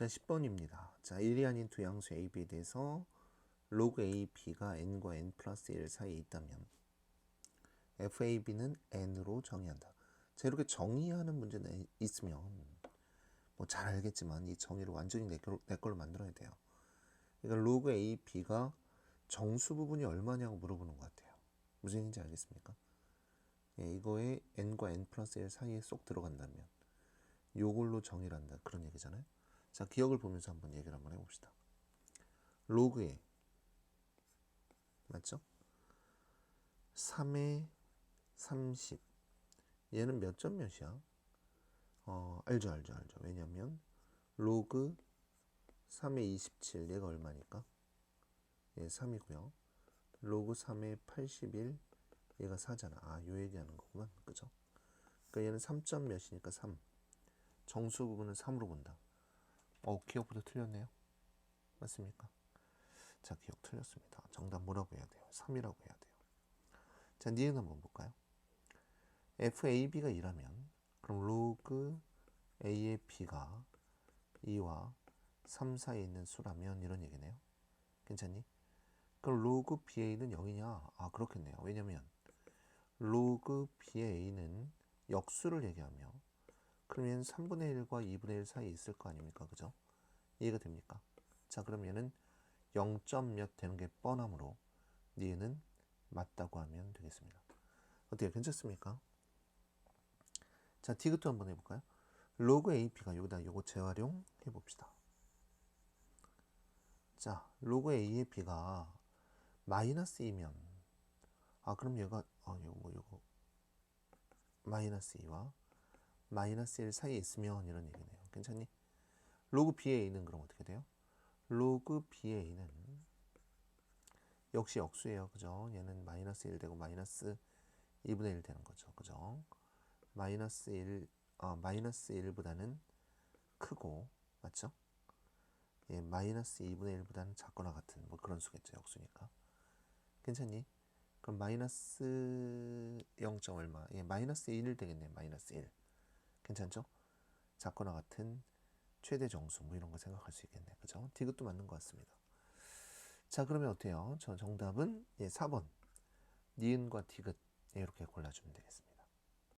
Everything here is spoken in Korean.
일단 10번입니다. 자, 1이 아닌 두 양수 a, b에 대해서 log a, b가 n과 n 플러스 1 사이에 있다면 f, a, b는 n으로 정의한다. 자, 이렇게 정의하는 문제는 있으면 뭐 잘 알겠지만 이 정의를 완전히 내, 걸로, 내 걸로 만들어야 돼요. 그러니까 log a, b가 정수 부분이 얼마냐고 물어보는 것 같아요. 무슨 얘기인지 알겠습니까? 예, 이거에 n과 n 플러스 1 사이에 쏙 들어간다면 요걸로 정의를 한다. 그런 얘기잖아요. 자, 기억을 보면서 한번 얘기를 한번 해봅시다. 로그에 맞죠? 3에 30 얘는 몇 점 몇이야? 어, 알죠, 알죠, 알죠. 왜냐면 로그 3에 27 얘가 얼마니까? 얘 3이고요. 로그 3에 81 얘가 4잖아. 아, 요 얘기하는 거구만. 그죠? 그러니까 얘는 3점 몇이니까 3. 정수 부분은 3으로 본다. 어, 기억부터 틀렸네요. 맞습니까? 자, 기억 틀렸습니다. 정답 뭐라고 해야 돼요? 3이라고 해야 돼요. 자, 니은 한번 볼까요? FAB가 2라면 그럼 로그 A의 B가 2와 3 사이에 있는 수라면 이런 얘기네요. 괜찮니? 그럼 로그 BA는 0이냐? 아, 그렇겠네요. 왜냐면 로그 BA는 역수를 얘기하며 그러면 3분의 1과 2분의 1 사이에 있을 거 아닙니까? 그죠? 이해가 됩니까? 자, 그럼 얘는 0점 몇 되는 게 뻔하므로 니은은 맞다고 하면 되겠습니다. 어때요? 괜찮습니까? 자, 디귿도 한번 해볼까요? 로그 AP가 여기다 요거 재활용 해봅시다. 자, 로그 A의 B가 마이너스 2면 아, 그럼 얘가 어, 요거 요거 마이너스 2와 마이너스 1 사이에 있으면 이런 얘기네요. 괜찮니? 로그 B의 A는 그럼 어떻게 돼요? 로그 B의 A는 역시 역수예요. 그죠? 얘는 마이너스 1 되고 마이너스 2분의 1 되는 거죠. 그죠? 마이너스 1, 어, 마이너스 1보다는 크고, 맞죠? 예, 마이너스 2분의 1보다는 작거나 같은 뭐 그런 수겠죠. 역수니까. 괜찮니? 그럼 마이너스 0. 얼마? 예, 마이너스 1 되겠네. 마이너스 1. 괜찮죠? 작거나 같은 최대 정수 뭐 이런 거 생각할 수 있겠네. 그죠? 디귿도 맞는 것 같습니다. 자, 그러면 어때요? 저 정답은 예, 4번. 니은과 디귿 예, 이렇게 골라주면 되겠습니다.